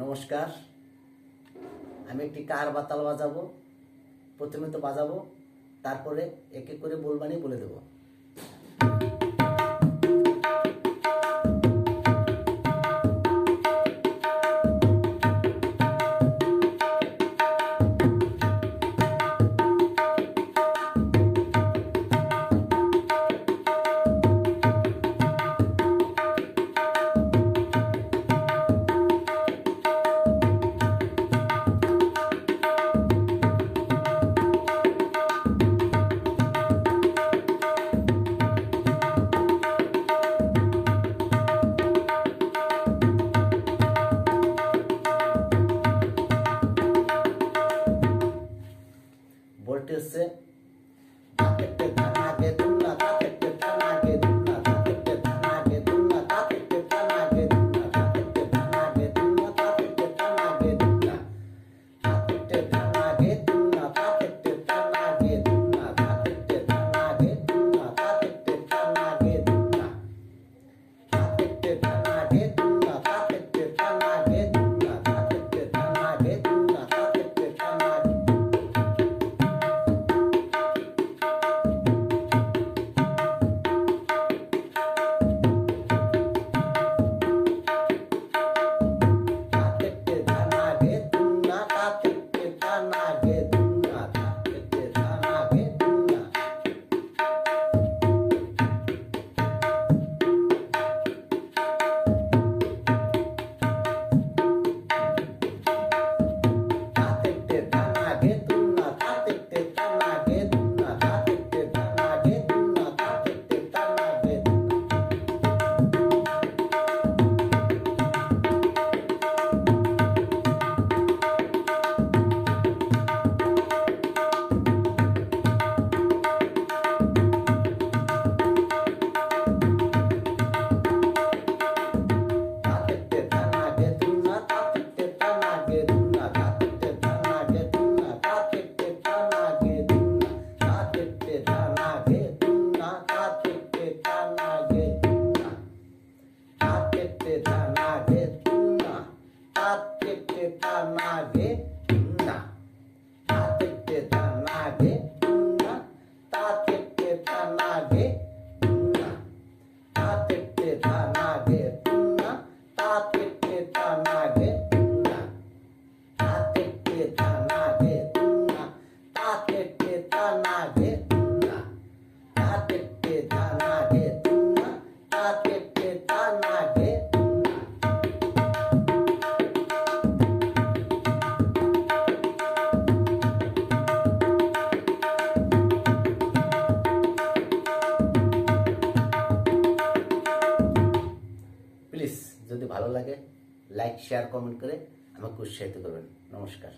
নমস্কার। আমি একটি কার বাতাল বাজাবো প্রথমে তো বাজাবো, তারপরে একে করে বলবানি বলে দেবো। ভোল্টেজ से na tapete tamave ভালো লাগে লাইক শেয়ার কমেন্ট করে আমাকে উৎসাহিত করবেন। নমস্কার।